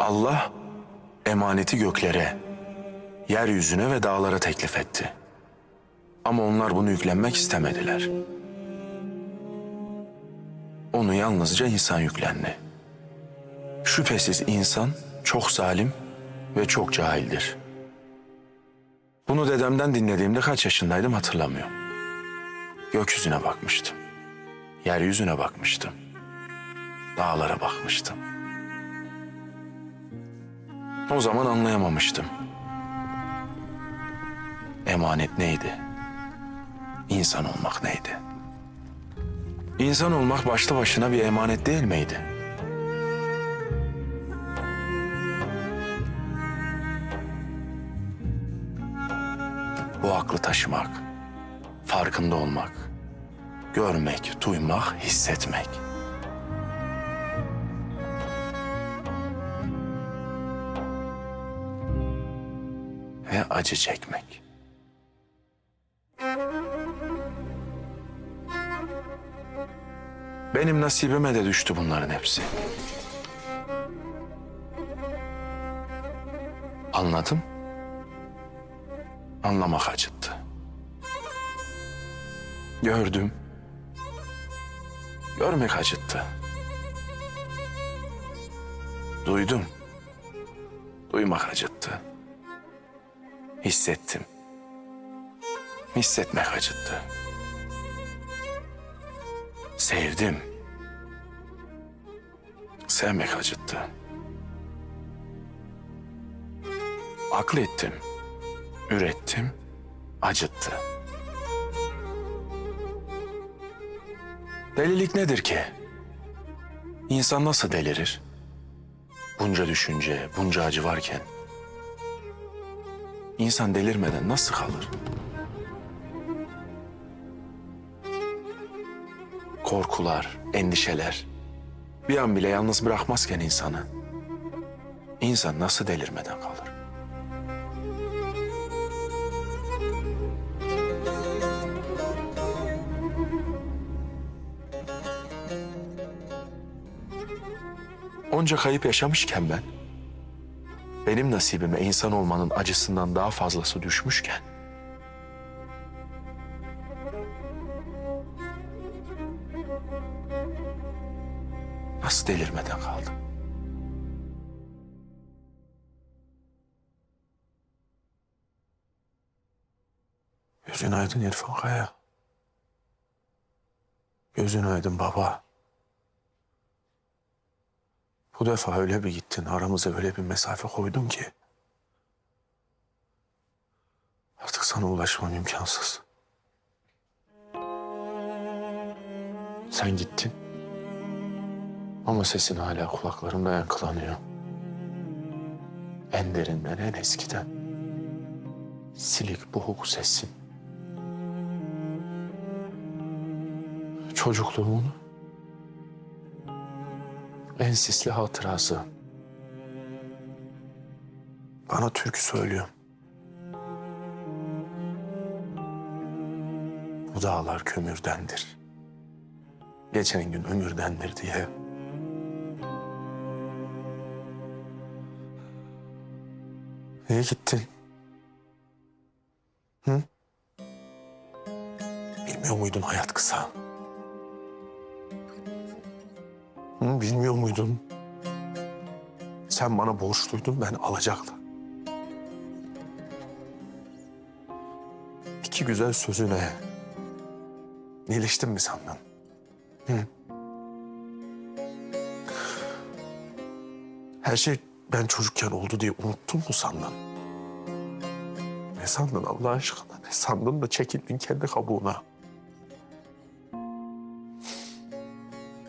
Allah emaneti göklere, yeryüzüne ve dağlara teklif etti. Ama onlar bunu yüklenmek istemediler. Onu yalnızca insan yüklendi. Şüphesiz insan çok zalim ve çok cahildir. Bunu dedemden dinlediğimde kaç yaşındaydım hatırlamıyorum. Gökyüzüne bakmıştım. Yeryüzüne bakmıştım. Dağlara bakmıştım. O zaman anlayamamıştım. Emanet neydi? İnsan olmak neydi? İnsan olmak başlı başına bir emanet değil miydi? Bu aklı taşımak, farkında olmak, görmek, duymak, hissetmek. Ve acı çekmek. Benim nasibime de düştü bunların hepsi. Anladım. Anlamak acıttı. Gördüm. Görmek acıttı. Duydum. Duymak acıttı. Hissettim. Hissetmek acıttı. Sevdim. Sevmek acıttı. Aklettim. Ürettim. Acıttı. Delilik nedir ki? İnsan nasıl delirir? Bunca düşünce, bunca acı varken insan delirmeden nasıl kalır? Korkular, endişeler bir an bile yalnız bırakmazken insanı insan nasıl delirmeden kalır? Onca kayıp yaşamışken ben, benim nasibime insan olmanın acısından daha fazlası düşmüşken, nasıl delirmeden kaldım? Gözün aydın İrfan Kaya. Gözün aydın baba. Bu defa öyle bir gittin, aramıza öyle bir mesafe koydun ki... Artık sana ulaşmam imkansız. Sen gittin. Ama sesin hala kulaklarımda yankılanıyor. En derinden, en eskiden. Silik, boğuk sesin. Çocukluğumun en sisli hatırası. Bana türkü söylüyor. Bu dağlar kömürdendir. Geçen gün ömürdendir diye. Niye gittin? Hı? Bilmiyor muydun hayat kısa? Hı, bilmiyor muydun? Sen bana borçluydun, ben alacaklı. İki güzel sözüne iyileştin mi sandın? Hı? Her şey ben çocukken oldu diye unuttun mu sandın? Ne sandın Allah aşkına? Ne sandın da çekildin kendi kabuğuna?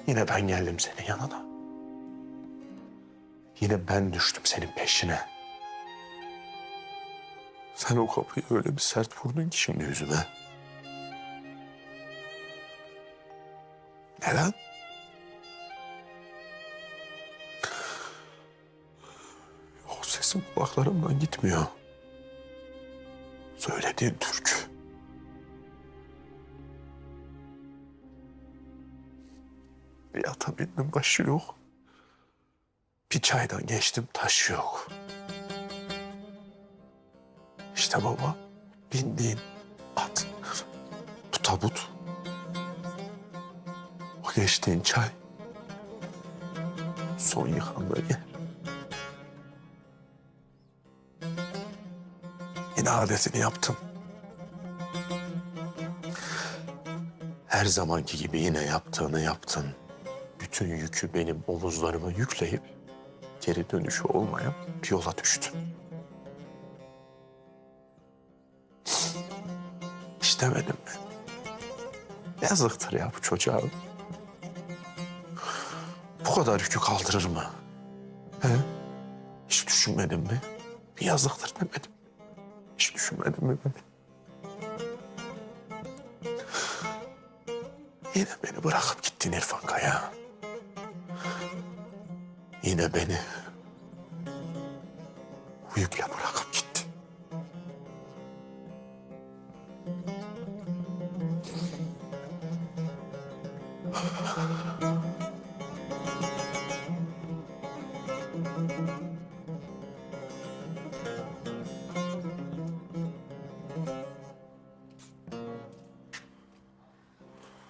Yine ben geldim senin yanına. Yine ben düştüm senin peşine. Sen o kapıyı öyle bir sert vurdun ki şimdi yüzüme. Neden? O sesin kulaklarımdan gitmiyor. Söylediğin türkü. Bindim başı yok. Bir çaydan geçtim taş yok. İşte baba bindiğin at. Bu tabut. O geçtiğin çay. Son yıkandığı yer. Yine adetini yaptın. Her zamanki gibi yine yaptığını yaptın. Bütün yükü benim omuzlarıma yükleyip geri dönüşü olmayan bir yola düştün. İstemedim mi? Yazıktır ya bu çocuğa. Bu kadar yükü kaldırır mı? He? Hiç düşünmedin mi? Bir yazıktır demedim. Hiç düşünmedin mi beni? Yine beni bırakıp gittin İrfan Kaya. Yine beni yükle bırakıp gittin.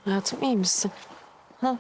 Hayatım iyi misin? Ha?